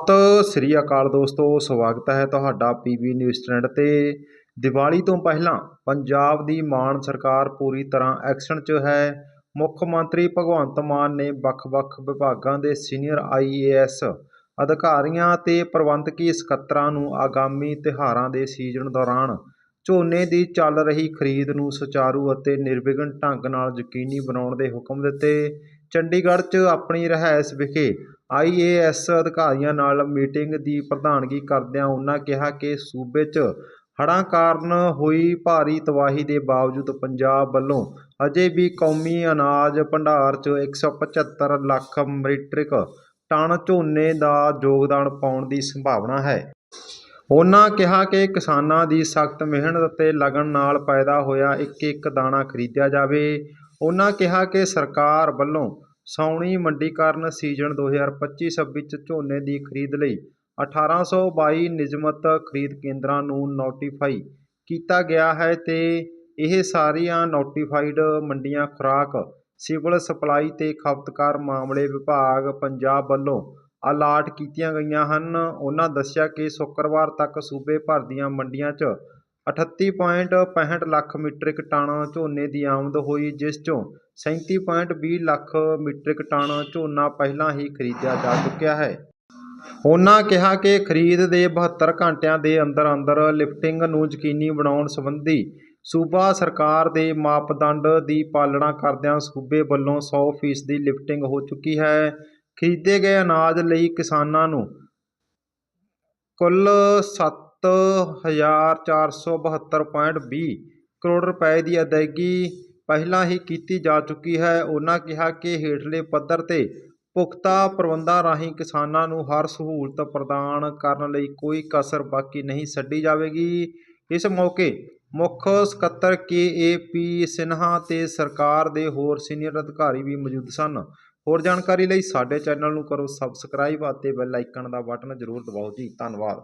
ਸਤਿ ਸ੍ਰੀ ਅਕਾਲ ਦੋਸਤੋ, ਸਵਾਗਤ ਹੈ ਤੁਹਾਡਾ ਪੀਬੀ ਨਿਊਜ਼ ਟ੍ਰੈਂਡ ਤੇ। ਦੀਵਾਲੀ ਤੋਂ ਪਹਿਲਾਂ ਪੰਜਾਬ ਦੀ ਮਾਨ ਸਰਕਾਰ ਪੂਰੀ ਤਰ੍ਹਾਂ ਐਕਸ਼ਨ 'ਚ ਹੈ। ਮੁੱਖ ਮੰਤਰੀ ਭਗਵੰਤ ਮਾਨ ਨੇ ਵੱਖ-ਵੱਖ ਵਿਭਾਗਾਂ ਦੇ ਸੀਨੀਅਰ ਆਈਏਐਸ ਅਧਿਕਾਰੀਆਂ ਤੇ ਪ੍ਰਬੰਧਕੀ ਸਕੱਤਰਾਂ ਨੂੰ ਆਗਾਮੀ ਤਿਉਹਾਰਾਂ ਦੇ ਸੀਜ਼ਨ ਦੌਰਾਨ ਝੋਨੇ ਦੀ ਚੱਲ ਰਹੀ ਖਰੀਦ ਨੂੰ ਸੁਚਾਰੂ ਅਤੇ ਨਿਰਵਿਘਨ ਢੰਗ ਨਾਲ ਯਕੀਨੀ ਬਣਾਉਣ ਦੇ ਹੁਕਮ ਦਿੱਤੇ। ਚੰਡੀਗੜ੍ਹ 'ਚ ਆਪਣੀ ਰਿਹਾਇਸ਼ ਵਿਖੇ ਆਈਏਐਸ ਅਧਿਕਾਰੀਆਂ ਨਾਲ ਮੀਟਿੰਗ ਦੀ ਪ੍ਰਧਾਨਗੀ ਕਰਦਿਆਂ ਉਨ੍ਹਾਂ ਕਿਹਾ ਕਿ ਸੂਬੇ 'ਚ ਹੜ੍ਹਾਂ ਕਾਰਨ ਹੋਈ ਭਾਰੀ ਤਬਾਹੀ ਦੇ ਬਾਵਜੂਦ ਪੰਜਾਬ ਵੱਲੋਂ ਅਜੇ ਵੀ ਕੌਮੀ ਅਨਾਜ ਭੰਡਾਰ 'ਚ 175 ਲੱਖ ਮੀਟ੍ਰਿਕ ਟਨ ਝੋਨੇ ਦਾ ਯੋਗਦਾਨ ਪਾਉਣ ਦੀ ਸੰਭਾਵਨਾ ਹੈ। ਉਨ੍ਹਾਂ ਕਿਹਾ ਕਿ ਕਿਸਾਨਾਂ ਦੀ ਸਖਤ ਮਿਹਨਤ ਅਤੇ ਲਗਨ ਨਾਲ ਪੈਦਾ ਹੋਇਆ ਇੱਕ ਇੱਕ ਦਾਣਾ ਖਰੀਦਿਆ ਜਾਵੇ। ਉਨ੍ਹਾਂ ਕਿਹਾ ਕਿ ਸਰਕਾਰ ਵੱਲੋਂ ਸਾਉਣੀ ਮੰਡੀਕਰਨ ਸੀਜ਼ਨ 2025-26 ਚ ਝੋਨੇ ਦੀ ਖਰੀਦ ਲਈ 1822 ਨਿਯਮਤ ਖਰੀਦ ਕੇਂਦਰਾਂ ਨੂੰ ਨੋਟੀਫਾਈ ਕੀਤਾ ਗਿਆ ਹੈ ਤੇ ਇਹ ਸਾਰੀਆਂ ਨੋਟੀਫਾਈਡ ਮੰਡੀਆਂ ਖੁਰਾਕ, ਸਿਵਲ ਸਪਲਾਈ ਤੇ ਖਪਤਕਾਰ ਮਾਮਲੇ ਵਿਭਾਗ ਪੰਜਾਬ ਵੱਲੋਂ ਅਲਾਟ ਕੀਤੀਆਂ ਗਈਆਂ ਹਨ। ਉਹਨਾਂ ਦੱਸਿਆ ਕਿ ਸ਼ੁੱਕਰਵਾਰ ਤੱਕ ਸੂਬੇ ਭਰ ਦੀਆਂ ਮੰਡੀਆਂ 'ਚ 38.65 ਲੱਖ ਮੀਟ੍ਰਿਕ ਟਨ ਝੋਨੇ ਦੀ ਆਮਦ ਹੋਈ, ਜਿਸ 'ਚੋਂ 37.20 ਲੱਖ ਮੀਟ੍ਰਿਕ ਟਨ ਝੋਨਾ ਪਹਿਲਾਂ ਹੀ ਖਰੀਦਿਆ ਜਾ ਚੁੱਕਿਆ ਹੈ। ਉਹਨਾਂ ਕਿਹਾ ਕਿ ਖਰੀਦ ਦੇ 72 ਘੰਟਿਆਂ ਦੇ ਅੰਦਰ ਅੰਦਰ ਲਿਫਟਿੰਗ ਨੂੰ ਯਕੀਨੀ ਬਣਾਉਣ ਸੰਬੰਧੀ ਸੂਬਾ ਸਰਕਾਰ ਦੇ ਮਾਪਦੰਡ ਦੀ ਪਾਲਣਾ ਕਰਦਿਆਂ ਸੂਬੇ ਵੱਲੋਂ 100% ਦੀ ਲਿਫਟਿੰਗ ਹੋ ਚੁੱਕੀ ਹੈ। ਖਰੀਦੇ ਗਏ ਅਨਾਜ ਲਈ ਕਿਸਾਨਾਂ ਨੂੰ ਕੁੱਲ 7472.20 ਕਰੋੜ ਰੁਪਏ ਦੀ ਅਦਾਇਗੀ ਪਹਿਲਾਂ ਹੀ ਕੀਤੀ ਜਾ ਚੁੱਕੀ ਹੈ। ਉਹਨਾਂ ਕਿਹਾ ਕਿ ਹੇਠਲੇ ਪੱਧਰ ਤੇ ਪੁਖਤਾ ਪ੍ਰਬੰਧਾਂ ਰਾਹੀਂ ਕਿਸਾਨਾਂ ਨੂੰ ਹਰ ਸਹੂਲਤ ਪ੍ਰਦਾਨ ਕਰਨ ਲਈ ਕੋਈ ਕਸਰ ਬਾਕੀ ਨਹੀਂ ਛੱਡੀ ਜਾਵੇਗੀ। ਇਸ ਮੌਕੇ ਮੁੱਖ ਸਕੱਤਰ ਕੇ ਏ ਪੀ ਸਿਨਹਾ ਤੇ ਸਰਕਾਰ ਦੇ ਹੋਰ ਸੀਨੀਅਰ ਅਧਿਕਾਰੀ ਵੀ ਮੌਜੂਦ ਸਨ। ਹੋਰ ਜਾਣਕਾਰੀ ਲਈ ਸਾਡੇ ਚੈਨਲ ਨੂੰ ਕਰੋ ਸਬਸਕ੍ਰਾਈਬ ਅਤੇ ਬੈਲ ਆਈਕਨ ਦਾ ਬਟਨ ਜ਼ਰੂਰ ਦਬਾਓ ਜੀ। ਧੰਨਵਾਦ।